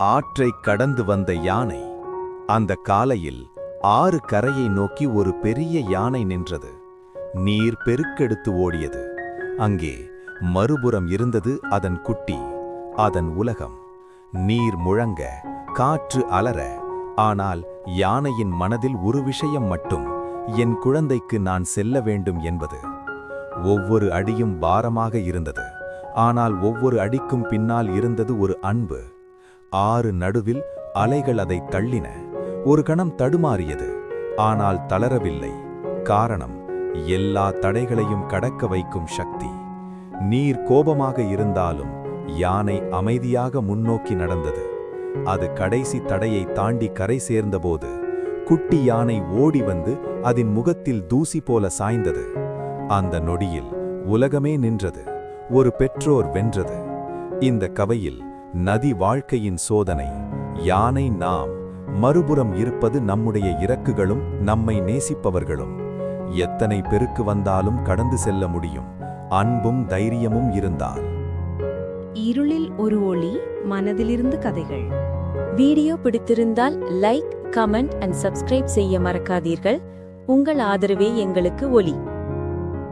ஆற்றை கடந்து வந்த யானை அந்த காலையில் ஆறு கரையை நோக்கி ஒரு பெரிய யானை நின்றது. நீர் பெருக்கெடுத்து ஓடியது. அங்கே மறுபுறம் இருந்தது அதன் குட்டி அதன் உலகம். நீர் முழங்க காற்று அலற ஆனால் யானையின் மனதில் ஒரு விஷயம் மட்டும் என் குழந்தைக்கு நான் செல்ல வேண்டும் என்பது. ஒவ்வொரு அடியும் பாரமாக இருந்தது. ஆனால் ஒவ்வொரு அடிக்கும் பின்னால் இருந்தது ஒரு அன்பு. ஆறு நடுவில் அலைகள் அதை தள்ளின. ஒரு கணம் தடுமாறியது. ஆனால் தளரவில்லை. காரணம் எல்லா தடைகளையும் கடக்க வைக்கும் சக்தி. நீர் கோபமாக இருந்தாலும் யானை அமைதியாக முன்னோக்கி நடந்தது. அது கடைசி தடையை தாண்டி கரை சேர்ந்தபோது குட்டி யானை ஓடி வந்து அதன் முகத்தில் தூசி போல சாய்ந்தது. அந்த நொடியில் உலகமே நின்றது. ஒரு பெற்றோர் வென்றது. இந்த கவையில் நதி வாழ்க்கையின் சோதனை. யானை நாம். மறுபுறம் இருப்பது நம்முடைய இறக்குகளும் நம்மை நேசிப்பவர்களும். எத்தனை பெருக்கு வந்தாலும் கடந்து செல்ல முடியும். அன்பும் தைரியமும் இருந்தால். இருளில் ஒரு ஒளி மனதிலிருந்து கதைகள். வீடியோ பிடித்திருந்தால் லைக் கமெண்ட் அண்ட் சப்ஸ்கிரைப் செய்ய மறக்காதீர்கள். உங்கள் ஆதரவே எங்களுக்கு ஒலி